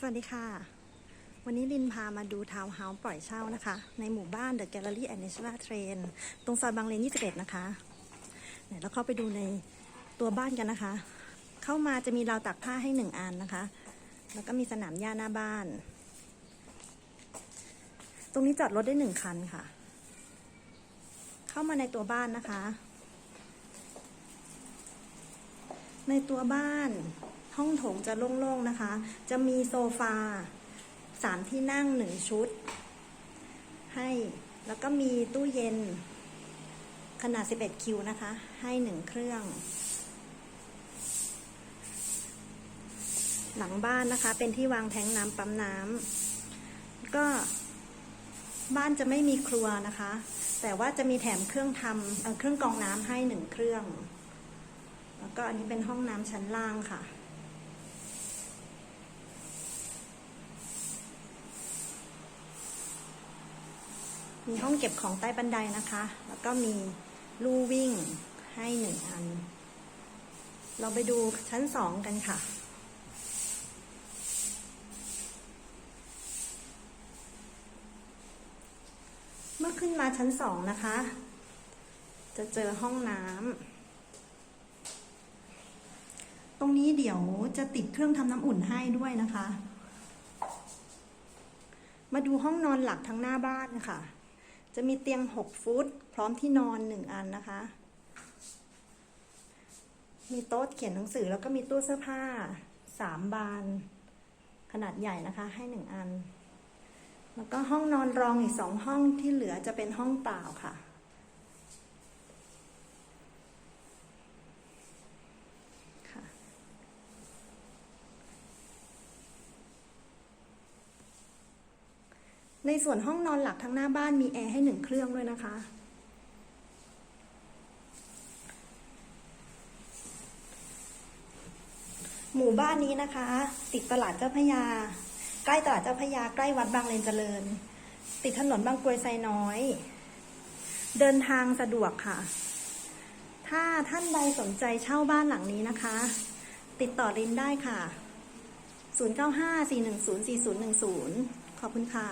สวัสดีค่ะ วันนี้ลินพามาดูทาวน์เฮาส์ปล่อยเช่านะคะ ในหมู่บ้านเดอะแกลเลอรี่แอนด์เนชั่นแนลเทรนตรงซอยบางเลน21 นะคะเดี๋ยวเราเข้าไปดูในตัวบ้านกันนะคะ เข้ามาจะมีราวตากผ้าให้หนึ่งอันนะคะ แล้วก็มีสนามหญ้าหน้าบ้าน ตรงนี้จอดรถได้หนึ่งคันค่ะ เข้ามาในตัวบ้านนะคะ ในตัวบ้าน ห้องโถงจะโล่งๆนะคะ จะมีโซฟาสามที่นั่งหนึ่งชุด ให้แล้วก็มีตู้เย็น ขนาด 11 คิวนะคะ ให้หนึ่งเครื่อง หลังบ้านนะคะ เป็นที่วางแทงน้ำปั๊มน้ำก็บ้านจะไม่มีครัวนะคะ แต่ว่าจะมีแถมเครื่องทำเเครื่องกรองน้ำให้หนึ่งเครื่อง แล้วก็อันนี้เป็นห้องน้ำชั้นล่างค่ะ มีห้องเก็บของใต้บันไดนะคะ แล้วก็มีลู่วิ่งให้หนึ่งอัน เราไปดูชั้นสองกันค่ะเมื่อขึ้นมาชั้นสองนะคะ จะเจอห้องน้ำ ตรงนี้เดี๋ยวจะติดเครื่องทำน้ำอุ่นให้ด้วยนะคะ มาดูห้องนอนหลักทั้งหน้าบ้านนะค่ะ จะมีเตียง 6 ฟุต พร้อมที่นอน 1 อันนะคะ มีโต๊ะเขียนหนังสือแล้วก็มีตู้เสื้อผ้า 3 บาน ขนาดใหญ่นะคะให้ 1 อัน แล้วก็ห้องนอนรองอีก 2 ห้องที่เหลือจะเป็นห้องเปล่าค่ะค่ะ ในส่วนห้องนอนหลักทั้งหน้าบ้านมีแอร์ให้หนึ่งเครื่องด้วยนะคะ หมู่บ้านนี้นะคะ ติดตลาดเจ้าพยา ใกล้ตลาดเจ้าพยาใกล้วัดบางเลนเจริญ ติดถนนบางกรวยไซน้อย เดินทางสะดวกค่ะ ถ้าท่านใดสนใจเช่าบ้านหลังนี้นะคะ ติดต่อลินได้ค่ะ 0954104010 ขอบคุณค่ะ